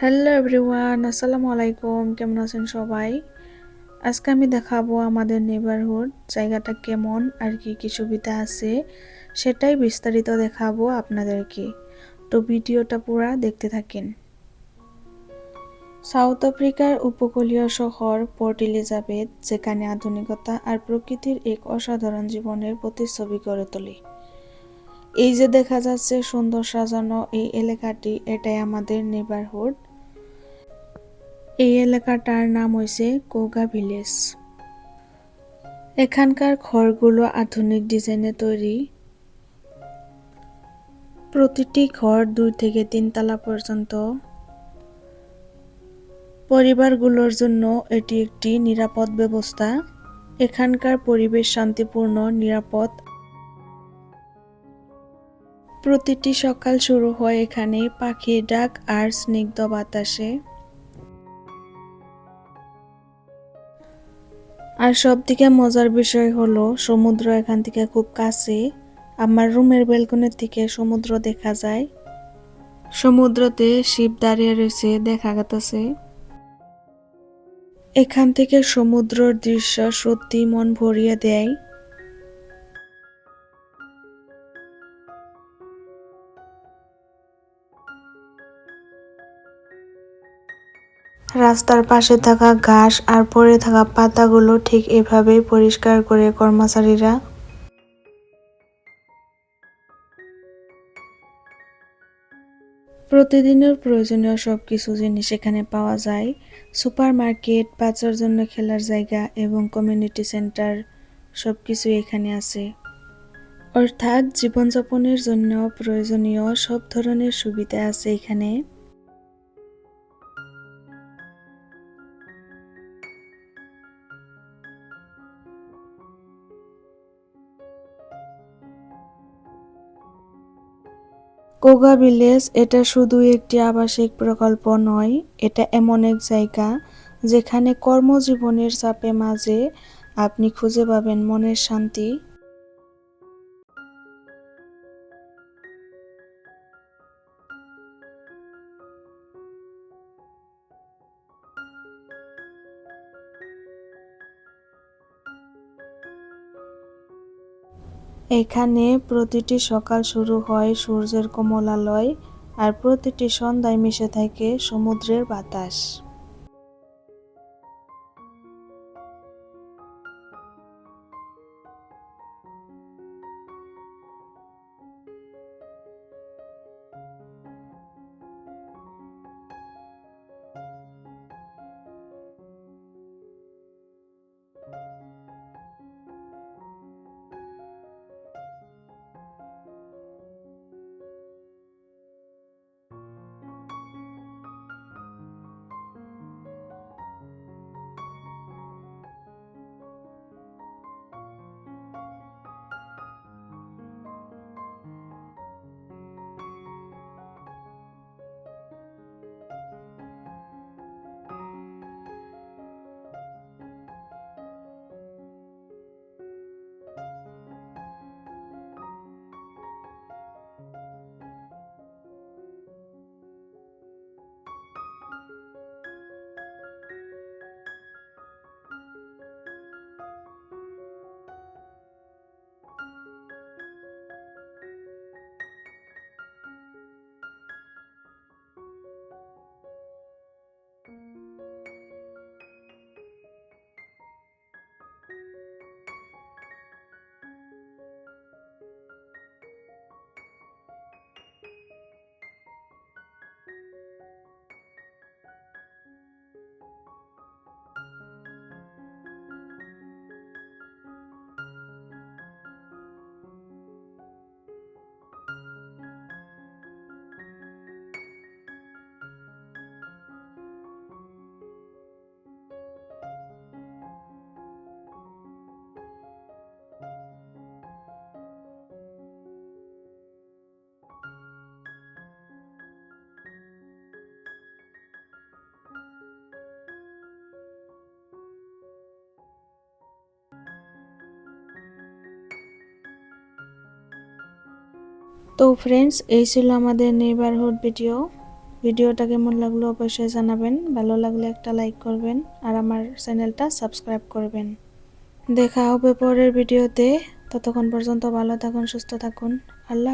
Hello everyone আসসালামু আলাইকুম, কেমন আছেন সবাই? আজকে আমি দেখাবো আমাদের নেবারহুড জায়গাটা কেমন আর কি কি সুবিধা আছে, সেটাই বিস্তারিত দেখাবো আপনাদেরকে। তো ভিডিওটা পুরা দেখতে থাকেন। সাউথ আফ্রিকার উপকূলীয় শহর পোর্ট এলিজাবেথ যেখানে আধুনিকতা আর প্রকৃতির এক অসাধারণ জীবনের প্রতিচ্ছবি গড়ে তোলে। এই যে দেখা যাচ্ছে সুন্দর সাজানো এই এলাকাটি, এটাই আমাদের নেবারহুড এই এলাকাটার নাম হয়েছে কোগা ভিলেজ। এখানকার ঘরগুলো আধুনিক ডিজাইনে তৈরি। প্রতিটি ঘর দুই থেকে তিন তালা পর্যন্ত। পরিবারগুলোর জন্য এটি একটি নিরাপদ ব্যবস্থা। এখানকার পরিবেশ শান্তিপূর্ণ, নিরাপদ। প্রতিটি সকাল শুরু হয় এখানে পাখির ডাক আর স্নিগ্ধ বাতাসে। আর সব থেকে মজার বিষয় হলো, সমুদ্র এখান থেকে খুব কাছে, আমার রুমের বেলকনির থেকে সমুদ্র দেখা যায়। সমুদ্রতে শিব দাঁড়িয়ে রয়েছে, দেখা গেছে এখান থেকে সমুদ্রর দৃশ্য সত্যি মন ভরিয়ে দেয়। রাস্তার পাশে থাকা ঘাস আর পড়ে থাকা পাতাগুলো ঠিক এভাবেই পরিষ্কার করে কর্মচারীরা। প্রতিদিনের প্রয়োজনীয় সব কিছু জিনিস এখানে পাওয়া যায়। সুপার মার্কেট বাচ্চার জন্য খেলার জায়গা এবং কমিউনিটি সেন্টার সব কিছু এখানে আছে। অর্থাৎ জীবনযাপনের জন্য প্রয়োজনীয় সব ধরনের সুবিধা আছে এখানে। কোগা ভিলেজ এটা শুধু একটি আবাসিক প্রকল্প নয়, এটা এমন এক জায়গা যেখানে কর্মজীবনের চাপে মাঝে আপনি খুঁজে পাবেন মনের শান্তি। এখানে প্রতিটি সকাল শুরু হয় সূর্যের কোমলালয় আর প্রতিটি সন্ধ্যায় মিশে থাকে সমুদ্রের বাতাস। তো ফ্রেন্ডস এই ছিল আমাদের নেইবারহুড ভিডিও ভিডিওটা কেমন লাগল অবশ্যই জানাবেন। ভালো লাগলে একটা লাইক করবেন আর আমার চ্যানেলটা সাবস্ক্রাইব করবেন। দেখা হবে পরের ভিডিওতে ততক্ষণ পর্যন্ত ভালো থাকুন, সুস্থ থাকুন। আল্লাহ